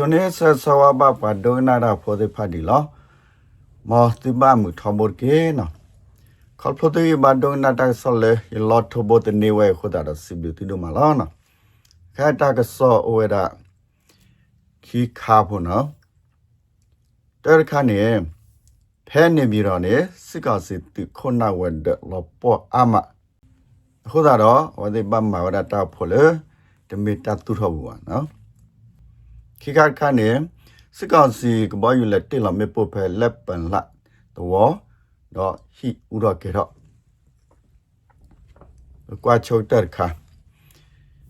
ကျွန်နေဆဆဝဘပဒိုနာရာဖိုဒီဖာဒီလောမောတိဘမှုထမောကေနော်ခေါဖတိဘဒိုနာတာဆလေလောထဘတ်နေဝဲခဒါရစီဘီတီဒိုမလာနော်ခဲတာကဆောအဝဲတာခီခါဖို့နော်တဲခါနေဖဲနေပြီးတော့နေစစ်ကောစီတိခုနဝဲဒလောပေါ်အမခုဒါတော့ဝဒီဘမဝဒတာဖို့လေတမီတတူထောဘူးပါနော် ခိကခါနေစကောက်စီကဘောယူလက်တိလမေပုဖဲလက်ပန်လာတော့တော့ဟိဥရကေတော့ကွာချုပ်တက်ခါ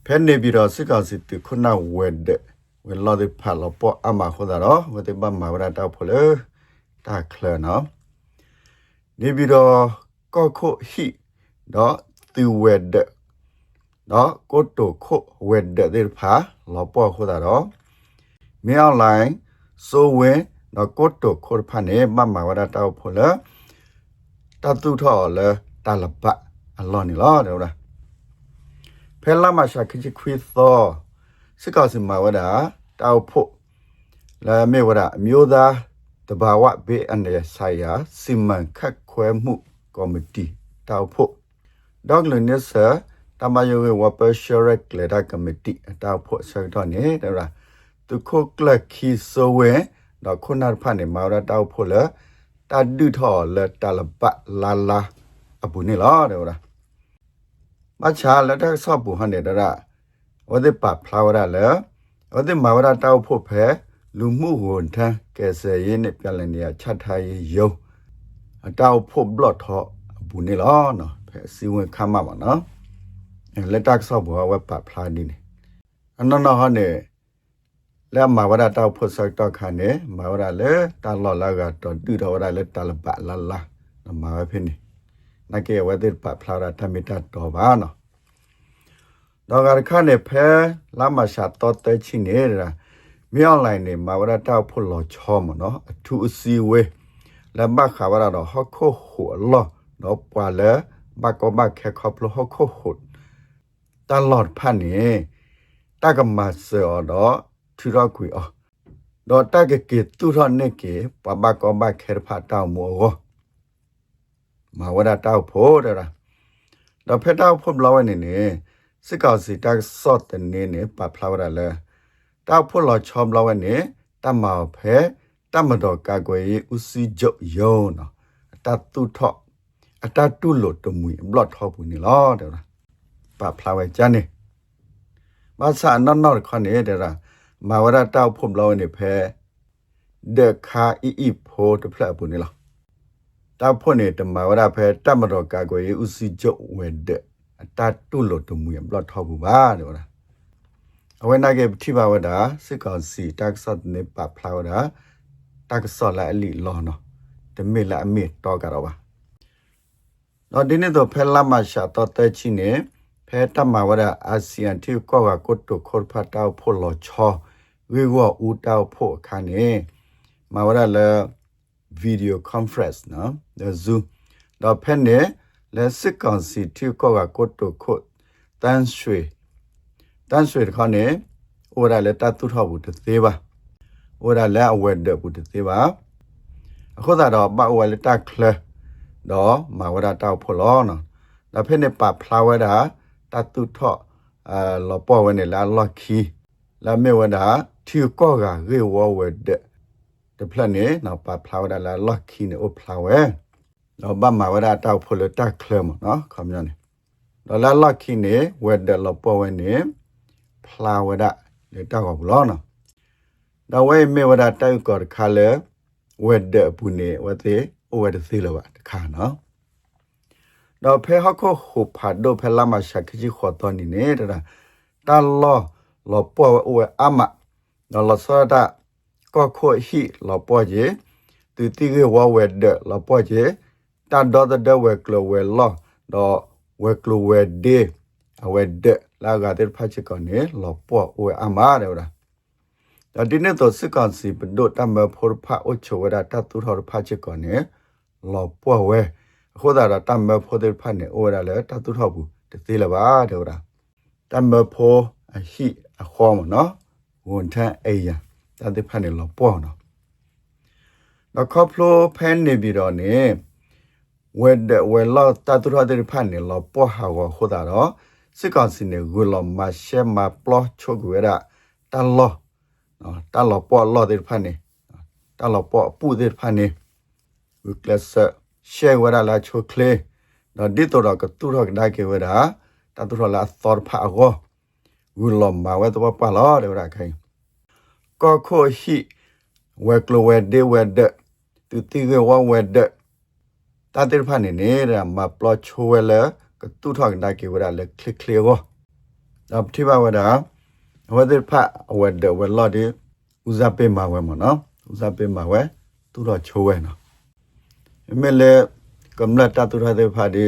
ဖဲနေပြီးတော့စကောက်စီတခုနဝဲတဲ့ဝဲလော်ဒီဖာလောပေါ်အမခေါ်တာတော့ဝတဲ့ဘမဝရတောက်ဖို့လေတာခလနော်နေပြီးတော့ကော့ခုဟိတော့သူဝဲတဲ့တော့ကိုတိုခုဝဲတဲ့ဒီဖာလောပေါ်ခေါ်တာ တော့မြောင်းလိုင်းစိုးဝင်းတော့ကိုတုခိုဖာနေမမဝရတောက်ဖို့လေတတုထော်လေတလပအလောနီလောတယ်လားဖဲလာမရှာခချခွေသောစကောက်စမဝဒတောက်ဖို့လာမေဝဒအမျိုးသားတဘာဝဘေးအန္တရာယ်ဆိုင်ရာစီမံခန့်ခွဲမှုကော်မတီတောက်ဖို့ဒေါက်လနစ်ဆာတမယဝဝပရှရက်လေဒါကမတီတောက်ဖို့ဆက်တော့နေတ ယ်လား tu kho klak khi so we da khonar pha ne ma ra taw pho la ta du tho la ta la ba la la abu ne la de ora ma cha la ta so bu han ne da ra wa de pa phla wa ra la wa de ma wa ra taw pho phe လူမှုဝန်ထမ်းကယ်ဆယ်ရေးနဲ့ပြည်လည်နေရာချထားရေးယုံအတောက်ဖို့ဘလော့တော့ဘူးနေလောနော်ဖဲစီဝင်ခမ်းမှာပါနော်လက်တက်ဆော့ဘောဝက်ပါဖလာနေနေအနော်နော်ဟောနေ လဲမာဝရတောက်ဖို့ဆောက်တော့ခါနေမာဝရလဲတာလော်လာကတော့တူတော်ဝရလဲတလပလာလာနမာဝဖိနေနကေဝဒစ်ပဖလာရတမီတတော်ပါနော်တော့ကခါနေဖဲလာမရှာတော့တဲ့ချင်းနေတာမြောင်းလိုက်နေမာဝရတောက်ဖို့လော်ချောမနော်အထူးအစီဝဲလဲမခါဝရတော့ဟခုဟူလောတော့ပွာလဲဘကောဘခဲခေါပလဟခုဟူတလော်ဖာနေတကမဆောတော့ ထူရကွေအောတော့တကကေတူရနေကေပဘကောဘခဲဖာတောင်းမောမဝဒတောက်ဖို့တဲ့လားတော့ဖက်တောက်ဖို့ဘလောနေနေစစ်ကောက်စီတက်ဆော့တဲ့နေနေပဖလာဝရလဲတောက်ဖို့လောချောဘလောနေတမောဖဲတမတော်ကာကွယ်ရေးဦးစီးချုပ်ယုံနော်အတတုထော့အတတုလို့တမွေဘလော့ထော့ဘူးနေလားတဲ့လားပဖလာဝဲချန်နေမဆာနော်နော်ခနေတဲ့လား မာဝရတောက်ဖို့လောနေဖဲเดคาอีอีโพตพละปุนี่ล่ะตาพ่นเนี่ยตมาวราแพตมดอกากวยอุสิจกเวเดตาตุโลตมุยบลอทอบูบาเดวนะအဝနာကေတိဘဝဒစစ်ကောင်စီတက်ဆော့နေပပလာဝဒတက်ဆော့လာအလီလောနော်တမေလာအမေတော့ကတော့ပါတော့ဒီနေ့တော့ဖဲလာမရှာတော့တဲ့ချင်းနေဖဲတမဝဒအာဆီယံတိကောကကိုတုခေါ်ဖတ်တော့ဖို့လောချော ဝေဝူတောက်ဖို့ခါနေမဝရလေဗီဒီယိုကွန်ဖရင့်နော်ဒါဇူတော့ဖက်နေလက်စစ်ကောင်စီတီကောကကိုတုခုတန်းရွှေတန်းရွှေခါနေအိုရလက်တတူထောက်ဘူးတသေးပါအိုရလက်အဝဲတဲ့ဘူးတသေးပါအခုသာတော့ပဝဲလက်တက်ခလတော့မဝရတောက်ဖို့လောနော်ဒါဖက်နေပဖလာဝဲတာတတူထော့အာလောပေါ်ဝဲနေလာလော်ခီလာမေဝဒါ ထီကောကရေဝဝဲတဲ့တဖလက်နေနော်ပါဖလာဝဒါလာလော်ခီနေအိုဖလာဝဲတော့ဘာမဝဒါတောက်ဖို့လက်တက်ခလမနော်ခမရနေတော့လာလော်ခီနေဝဲတဲ့လောပေါ်ဝဲနေဖလာဝဒါလက်တောက်ဘူးလောနော်တော့ဝဲမေဝဒါတောက်ကောခါလေဝဲတဲ့ဘူးနေဝဲသေးဝဲတဲ့သေးလောပါတခါနော်တော့ဖဲဟခုဟိုဖာဒိုဖဲလာမရှာခကြီးခေါ်တော်နေနေတာတာလောလောပေါ်ဝဲအမ နော်လဆဒကောခိုဟီလပွားကြီးသူတိကဝဝဲဒလပွားကြီးတန်ဒေါ်တဲ့ဝဲကလဝဲလောတော့ဝဲကလဝဲဒေအဝဲဒလာကတဲ့ဖတ်ချကနေလပွားဝဲအမားတယ်ဗျာဒါဒီနေ့တော့စစ်ကောင်စီဘဒုတ်တမဖို့ဖတ်အချိုဝဲတာတတူထော်ဖတ်ချကနေလပွားဝဲအခုသာတာတမဖို့တဲ့ဖတ်နေဩရလဲတတူထော်ဘူးတသေးလပါတဲ့ဗျာတမဖို့အရှိအခေါ်မနော် ဝန်ထမ်းအေးရတာတဲ့ဖက်နေလောပေါ်နော်တော့ခေါပလိုဖန်နေပြီးတော့နေဝဲတဲ့ဝဲလောက်တာတူရတဲ့ဖက်နေလောပေါ်ဟာကိုဟိုတာတော့စစ်ကောင်စီနေဂူလောမရှဲမပလောချိုကွေရတလောနော်တလောပေါ်လောတဲ့ဖက်နေတလောပေါ်ပူတဲ့ဖက်နေဝကလဆရှဲဝရလာချိုကလေနော်ဒီတော့ကတူရကဒါကေဝရတာတူရလာသောဖာကို ဂူလောမဝဲတော့ပါလောတဲ့ရခိုင်ကောခိုဟိဝဲကလဝဲဒေဝဲဒတူတီကဝဝဲဒတာတိဖာနေနေရမပလောချိုဝဲလကတူထောက်ဒါကေဝရလေကလစ်ကလီကိုတော့တိပါဝဒဝဲတဲ့ဖာဝဲဒဝဲလော်ဒီဦးစားပေးမှာဝဲမနော်ဦးစားပေးမှာဝဲတူတော့ချိုးဝဲနော်အမေလေကမ္လတာတူရတဲ့ဖာဒီ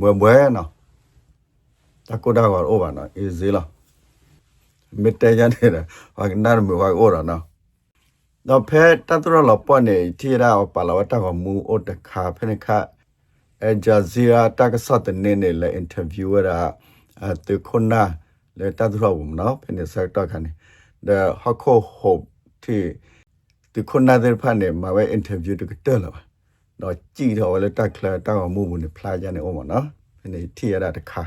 ဘွယ်ဘွယ်နော် တကူဒါကောဘာနော်အေးဇီလားမေတ္တရနေတာဟာကနာမဝါအိုရနော်တော့ဖဲတတူရလပေါ်နေတီရာပါလာဝတာကမူအိုတခါဖဲနခအဂျာဇီရာတကဆတ်နေနေလေအင်တာဗျူရာအတခုနာလေတတူရဝမနော်ဖဲနေဆက်တော့ခနေ the hako hope တီတခုနာတဲ့ဖာနေမှာပဲအင်တာဗျူတကတက်လာပါတော့ကြည့်တော့လေတက်ခလာတောက်မှုမှုနေဖလာကြနေအောင်မနော်ဖဲနေတီရတာတခါ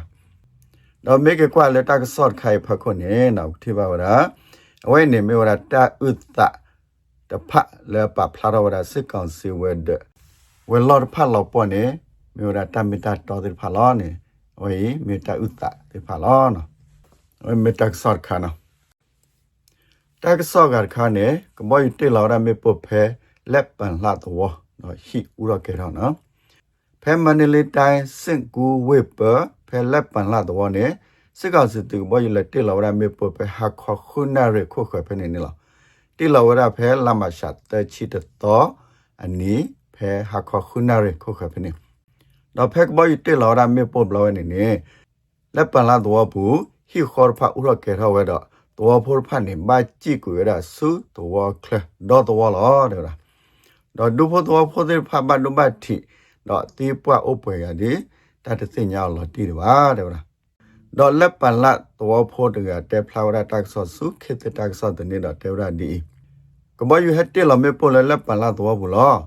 တော့မေကကွာလေတကဆော့ခိုင်ဖခုနေနော်ထိပါဝရာအဝဲနေမေဝရာတာဥတ္တတဖလေပဖလာဝရာစစ်ကောင်စီဝဲဒဝဲလော်ဖလောပေါ်နေမေဝရာတမီတာတော်တဲ့ဖလောနေဝေးမေတာဥတ္တတဲ့ဖလောနော်ဝဲမေတာဆော့ခါနော်တကဆော့ကခါနေကမောယတေလော်ရမေပုဖဲလက်ပန်လှတော်နော်ဟိဥရကေတော့နော်ဖဲမနီလီတိုင်းစင်ကူဝေပ ဖဲလက်ပန်လာတော့နေစစ်ကောင်စစ်တူဘောရလက်တိလာဝရမေပပဟခခုနာရခုခွဲဖဲနေနေလားတိလာဝရဖဲလမရှာတချီတတော်အနီဖဲဟခခုနာရခုခွဲဖဲနေတော့ဖဲကဘောရတိလာဝရမေပပလာဝနေနေလက်ပန်လာတော့ဘူးဟီခေါ်ဖာဥရကေထဝဲတော့တော်ဖို့ဖတ်နေမကြည့်ကိုရဆူတော်ကလတော့တော်လားတဲ့လားတော့ဒုဖို့တော်ဖို့တဲ့ဖတ်မဒုမတိတော့တီးပွားဥပွေရတဲ့ တတ်သိညောလောတီတယ်ပါတယ်ဗျာတော့လက်ပလတ်တော်ဖို့တကတဲဖလာဝရတက်ဆော့စုခေတတက်ဆော့တနေတော့တဲဝရဒီကမ္ဘာယူဟက်တယ်လမေပိုလက်ပလတ်တော်ဘူးလား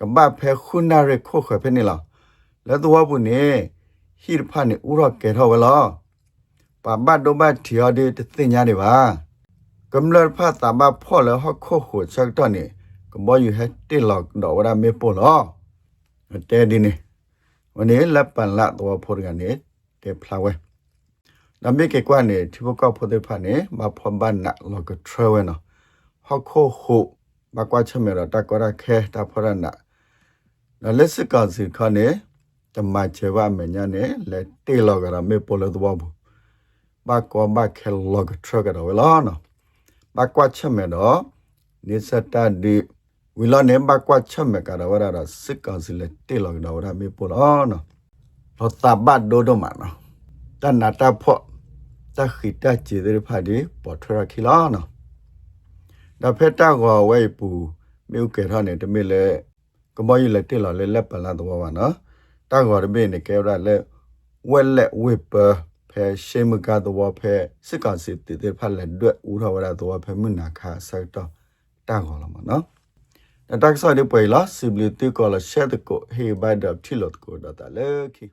ကမ္ဘာဖဲခုနာရခုခွဲဖဲနေလားလက်တော်ဘူးနေဟိရဖာနေဥရကဲထော်ဝဲလားပမတ်တော့မထီရတဲ့သိညာတွေပါကမ္လဖတ်တာမဖော်လဟခုခုချက်တော့နေကမ္ဘာယူဟက်တယ်လောက်တော့ဝရမေပိုလားတဲဒီနေ วลาปาบัดโดบัดเถียวดีตสิญญาดีว่ากำเลิดพาตาบาพ่อแล้วฮอกโคโหชักตอนนี้ก็บ่อยู่ให้ติหลอกดอกว่าไม่ปนหรอแต่ดีนี่วันนี้ลับปันละตัวพูดกันนี่เตพลาเวแล้วมีเกกว่านี่ที่พวกก็พูดได้ผ่านนี่มาพร้อมบ้านน่ะเราก็เทรเวเนาะฮอกโคโหมากว่าชะเมรตะก็ระแค่ตาพระน่ะแล้วเลสกาสิคานี่จะมาเจว่าเมญานี่และติหลอกกันไม่ปนเลยตั วบุ ba ko ba ke log truck da wala no ba kwa chame do ni sata di wila ne ba kwa chame ka da wara da sik ka si le te log da wara me po lo no lo ta ba do do ma no ta na ta pho ta khi ta chi de pha di po thra khi lo no da phe ta go we pu me u ke tha ne de me le ko mo yi le te lo le le pa la do wa no ta go de me ne ke ra le we le we pa ဖဲရှေမကတော့ဖဲစစ်ကောင်စီတည်တဲ့ဖက်လက်တွေ့ဦးတော်ဝရတော့ဖဲမနာခါဆက်တော့တာခေါ်လာမနော် တက်ဆော်ဒီပွေလာစီဘလီတီကောလရှက်ကိုဟေဘိုင်ဒပ်ထီလော့ကိုဒတာလေခီ